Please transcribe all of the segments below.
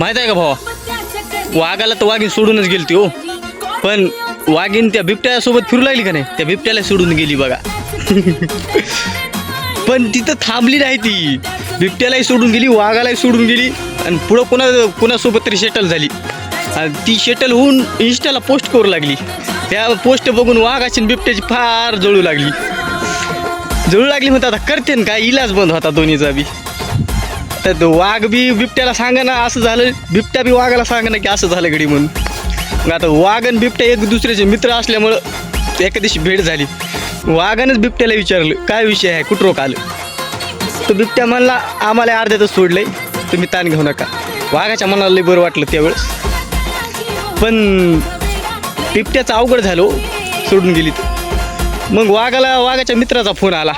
माहीत आहे का भावा? वाघाला तर वाघीण सोडूनच गेली ती हो. पण वाघीण त्या बिबट्यासोबत फिरू लागली का नाही? त्या बिबट्याला सोडून गेली बघा. पण तिथं थांबली नाही ती. बिबट्यालाही सोडून गेली वाघालाही सोडून गेली आणि पुढं कोणा कोणासोबत तरी शेटल झाली. आणि ती शेटल होऊन इंस्टाला पोस्ट करू लागली. त्या पोस्ट बघून वाघाची बिबट्याची फार जळू लागली. जळू लागली म्हणतात आता करते ना काय? इलाज बंद होता दोन्हीचा बी. तर तो वाघ बी बिबट्याला सांगा ना असं झालं. बिबट्या बी वाघाला सांगा ना की असं झालं घडी म्हणून. मग आता वाघ आणि बिबट्या एक दुसऱ्याचे मित्र असल्यामुळं एका दिवशी भेट झाली. वाघानंच बिबट्याला विचारलं काय विषय आहे? कुठं रोक आलं? तो बिबट्या म्हणला आम्हाला अर्ध्यातच सोडलंय तुम्ही ताण घेऊ नका. वाघाच्या मनाला लई बरं वाटलं त्यावेळेस. पण बिबट्याचं अवघड झालो हो, सोडून गेली तर मग वाघाला वाघाच्या मित्राचा फोन आला.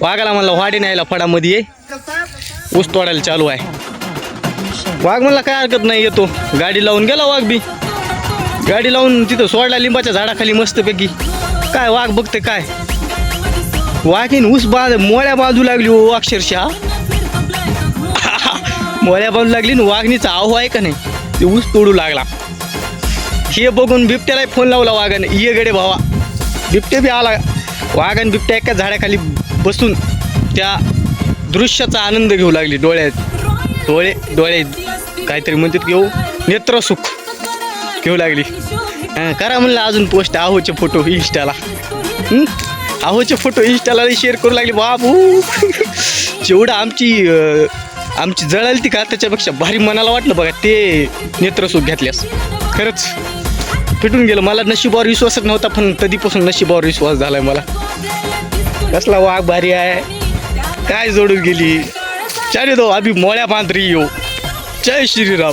वाघाला म्हणला वाडे न्यायला फडामध्ये ये. ऊस तोडायला चालू आहे. वाघ म्हणला काय हरकत नाही येतो. गाडी लावून गेला वाघ बी. गाडी लावून तिथं सोडला लिंबाच्या झाडाखाली मस्तपैकी. काय वाघ बघते काय? वाघीन ऊस बाज मोळ्या बाजू लागली हो अक्षरशः. मोळ्या बाजू लागली आणि वाघणीचा आहो आहे का नाही? ते ऊस तोडू लागला. हे बघून बिबट्याला फोन लावला वाघाने ये गडे भावा. बिबट्या बी आला. वाघ बिबट्या एका झाडाखाली बसून त्या दृश्याचा आनंद घेऊ लागली डोळ्यात. डोळे डोळे काहीतरी म्हणतात घेऊ नेत्रसुख घेऊ लागली. करा म्हणलं अजून पोस्ट आहोचे फोटो इंस्टाला आहोचे फोटो इंस्टाला शेअर करू लागले. बाबू! जेवढं आमची आमची जळाली ती का त्याच्यापेक्षा भारी मनाला वाटलं बघा ते नेत्रसुख घेतल्यास. खरंच फिटून गेलं. मला नशिबावर विश्वासच नव्हता पण कधीपासून नशिबावर विश्वास झालाय मला. कसला वाघ भारी आहे. काय जोडून गेली? चारे दो अभि मोळ्या पांत्री यो जय श्रीराम.